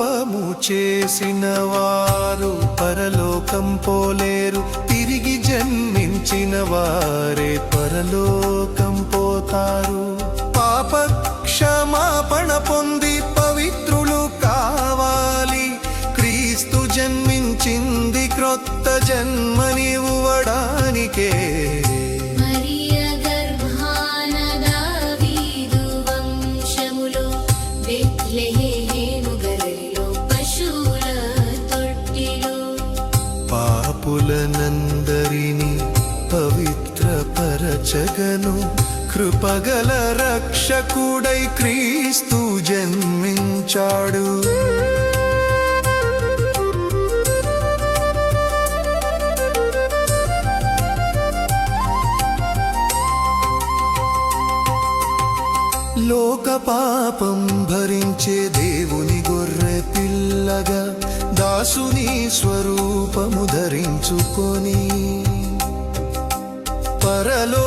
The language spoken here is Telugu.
పాపము చేసిన వారు పరలోకం పోలేరు. తిరిగి జన్మించిన వారే పరలోకం పోతారు. పాప క్షమాపణ పొంది పవిత్రులు కావాలి. క్రీస్తు జన్మించింది క్రొత్త జన్మనివ్వడానికే మరియ పాపులనందరినీ పవిత్రపరచగను. కృపగల రక్షకుడై క్రీస్తు జన్మించాడు. లోక పాపం భరించే దేవుని గొర్రె పిల్లగా దాసుని స్వరూపము ధరించుకొని పరలో